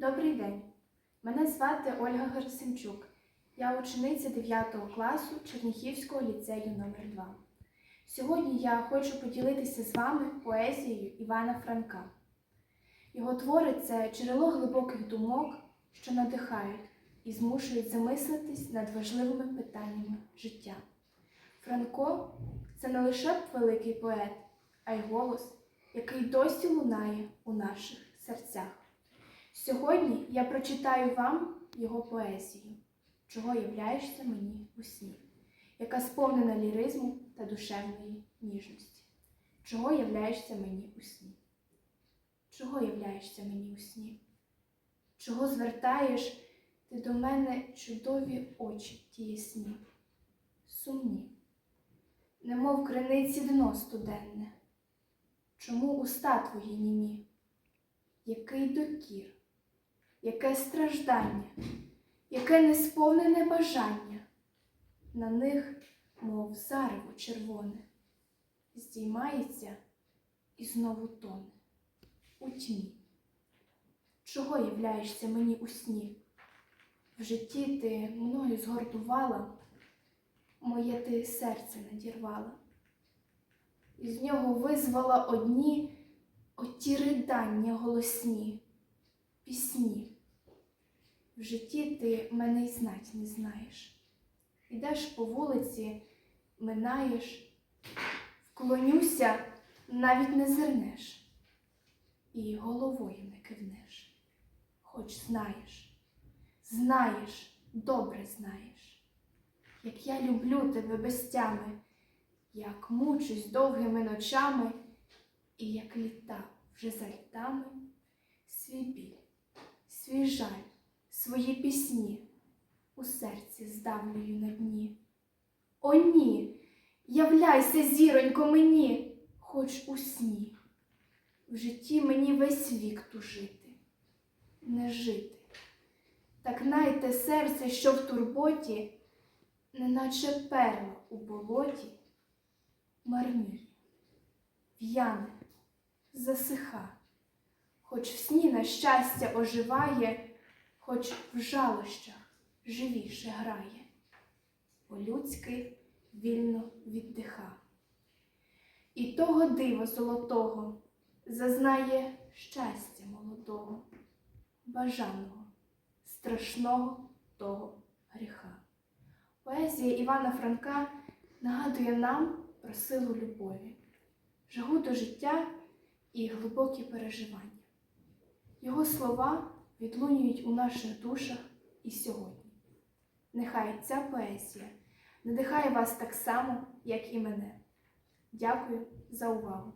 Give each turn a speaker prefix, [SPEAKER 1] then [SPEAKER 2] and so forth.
[SPEAKER 1] Добрий день. Мене звати Ольга Герасимчук. Я учениця 9 класу Черніхівського ліцею номер 2 Сьогодні я хочу поділитися з вами поезією Івана Франка. Його твори це джерело глибоких думок, що надихають і змушують замислитись над важливими питаннями життя. Франко це не лише великий поет, а й голос, який досі лунає у наших серцях. Сьогодні я прочитаю вам його поезію, чого являєшся мені у сні, яка сповнена ліризму та душевної ніжності. Чого являєшся мені у сні? Чого являєшся мені у сні? Чого звертаєш ти до мене чудові очі ті ясні? Сумні, немов криниці дно студенне. Чому уста твої німі? Який докір, яке страждання, яке несповнене бажання, на них, мов зарево червоне, здіймається і знову тоне у тьмі. Чого являєшся мені у сні? В житті ти мною згордувала, моє ти серце надірвала, із нього визвала одні оті ридання голосні, пісні. В житті ти мене й знать не знаєш. Ідеш по вулиці, минаєш, вклонюся, навіть не зернеш, і головою не кивнеш. Хоч знаєш, знаєш, добре знаєш, як я люблю тебе без тями, як мучусь довгими ночами, і як літа вже за літами, свій біль, свій жаль, свої пісні у серці здавлюю на дні. О, ні, являйся, зіронько, мені, хоч у сні. В житті мені весь вік тужити, не жити. Так найте серце, що в турботі, неначе перла у болоті, марніє, в'яне, засиха, хоч в сні на щастя оживає, хоч в жалощах живіше грає, по-людськи вільно віддиха. І того дива золотого зазнає щастя молодого, бажаного, страшного того гріха. Поезія Івана Франка нагадує нам про силу любові, жагу до життя і глибокі переживання. Його слова відлунюють у наших душах і сьогодні. Нехай ця поезія надихає вас так само, як і мене. Дякую за увагу!